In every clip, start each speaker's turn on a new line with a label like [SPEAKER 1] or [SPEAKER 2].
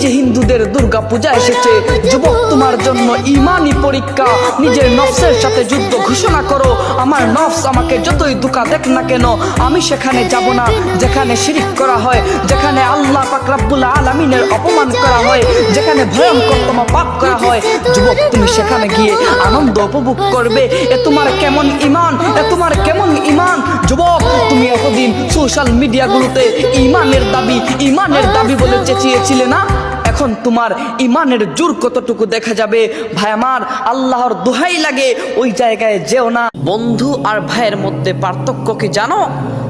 [SPEAKER 1] যে হিন্দুদের দুর্গা পূজা এসেছে, যুবক তোমার জন্য ইমানি পরীক্ষা। নিজের নফসের সাথে যুদ্ধ ঘোষণা করো। আমার নফস আমাকে যতই দুকা দেখ না কেন, আমি সেখানে যাব না। যেখানে শিরিক করা হয়, যেখানে আল্লাহ পাক রাব্বুল আলামিনের অপমান করা হয়, যেখানে ভয়ঙ্করতম পাপ করা হয়। যুবক, তুমি সেখানে গিয়ে আনন্দ উপভোগ করবে। এ তোমার কেমন ইমান? এ তোমার কেমন ইমান? যুবক, তুমি এতদিন সোশ্যাল মিডিয়াগুলোতে ইমানের দাবি ইমানের দাবি বলে চেঁচিয়েছিলে না? এখন তোমার ইমানের জোর কতটুকু দেখা যাবে, ভাই আমার আল্লাহর দোহাই লাগে, ওই জায়গায় যেও না। বন্ধু আর ভাইয়ের মধ্যে পার্থক্য কি জানো?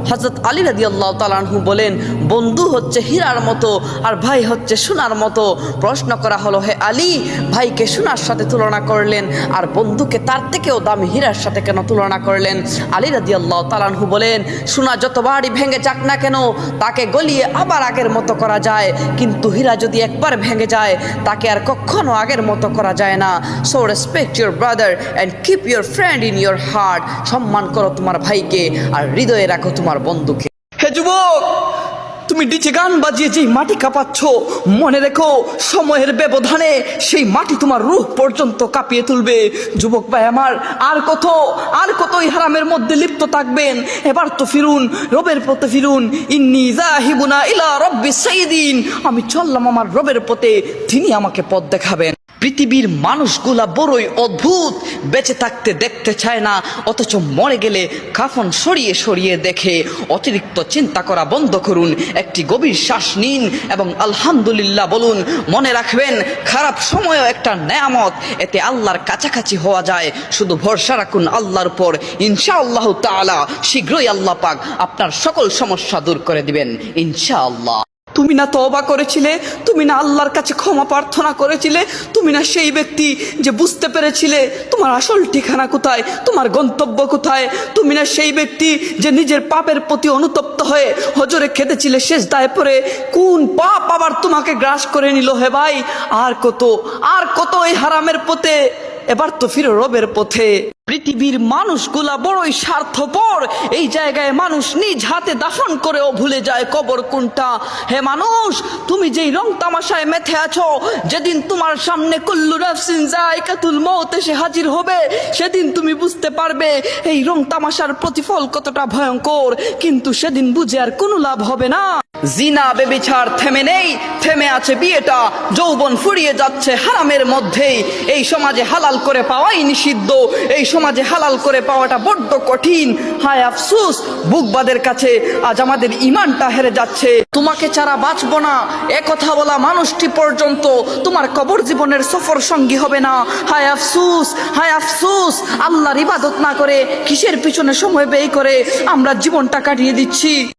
[SPEAKER 1] হজরত আলী রাদি আল্লাহ তালানহু বলেন, বন্ধু হচ্ছে হীরার মতো আর ভাই হচ্ছে সোনার মতো। প্রশ্ন করা হলো, হে আলী, ভাইকে সোনার সাথে তুলনা করলেন আর বন্ধুকে তার থেকেও দামি হীরার সাথে কেন তুলনা করলেন? আলী রাদি আল্লাহ তালানহু বলেন, সোনা যতবারই ভেঙে যাক না কেন, তাকে গলিয়ে আবার আগের মতো করা যায়। কিন্তু হীরা যদি একবার ভেঙে যায়, তাকে আর কখনো আগের মতো করা যায় না। So respect your brother and keep your friend in your heart সম্মান করো তোমার ভাইকে আর হৃদয়ে রাখো তোমার বন্ধুকে। হে যুবক, তুমি ডিজে গান বাজিয়ে যেই মাটি কাঁপাচ্ছ, মনে রেখো সময়ের ব্যবধানে সেই মাটি তোমার রূহ পর্যন্ত কাঁপিয়ে তুলবে। যুবক ভাই আমার, আর কত আর কত এই হারামের মধ্যে লিপ্ত থাকবেন। এবার তো ফিরুন, রবের পথে ফিরুন। ইন্নি জাহিবুনা ইলা রব্বি সাইদিন। আমি চললাম আমার রবের পথে, তিনি আমাকে পথ দেখাবেন। পৃথিবীর মানুষগুলা বড়ই অদ্ভুত। বেঁচে থাকতে দেখতে চায় না, অথচ মরে গেলে কাফন সরিয়ে সরিয়ে দেখে। অতিরিক্ত চিন্তা করা বন্ধ করুন, একটি গভীর শ্বাস নিন এবং আলহামদুলিল্লাহ বলুন, মনে রাখবেন, খারাপ সময়ও একটা নেয়ামত। এতে আল্লাহর কাছাকাছি হওয়া যায়। শুধু ভরসা রাখুন আল্লাহর উপর। ইনশাআল্লাহ তাআলা, শীঘ্রই আল্লাহ পাক আপনার সকল সমস্যা দূর করে দিবেন। ইনশাআল্লাহ। তুমি না তওবা করেছিলে, তুমি না আল্লাহর কাছে ক্ষমা প্রার্থনা করেছিলে, তুমি না সেই ব্যক্তি যে বুঝতে পেরেছিলে তোমার আসল ঠিকানা কোথায়, তোমার গন্তব্য কোথায়, তুমি না সেই ব্যক্তি যে নিজের পাপের প্রতি অনুতপ্ত হয়ে হজরে খেতেছিলে শেষ দায় পরে কোন পাপ আবার তোমাকে গ্রাস করে নিল হে ভাই? আর কত আর কত এই হারামের পথে? এবার তো ফিরে রবের পথে। পৃথিবীর মানুষগুলা বড়ই স্বার্থপর। এই জায়গায় মানুষ নিজ হাতে দাফন করেও ভুলে যায় কবর কোনটা। হে মানুষ, তুমি যেই রং তামাশায় মেথে আছো, যেদিন তোমার সামনে কুল্লু নাফসিন জায়কাতুল মৌত এসে হাজির হবে, সেদিন তুমি বুঝতে পারবে এই রং তামাশার প্রতিফল কতটা ভয়ঙ্কর। কিন্তু সেদিন বুঝে আর কোনো লাভ হবে না। জিনা, বেবিচার থেমে নেই, থেমে আছে বিয়েটা, যৌবন ফুরিয়ে যাচ্ছে হারামের মধ্যেই। এই সমাজে হালাল করে পাওয়াই নিষিদ্ধ, এই সমাজে হালাল করে পাওয়াটা বড্ড কঠিন। হায় আফসুস, বুকবাদের কাছে আজ আমাদের ইমানটা হেরে যাচ্ছে। তোমাকে ছাড়া বাঁচব না। এ কথা বলা মানুষটি পর্যন্ত তোমার কবর জীবনের সফর সঙ্গী হবে না। হায় আফসুস হায় আফসুস, আল্লাহর ইবাদত না করে কিসের পিছনে সময় ব্যয় করে আমরা জীবনটা কাটিয়ে দিচ্ছি।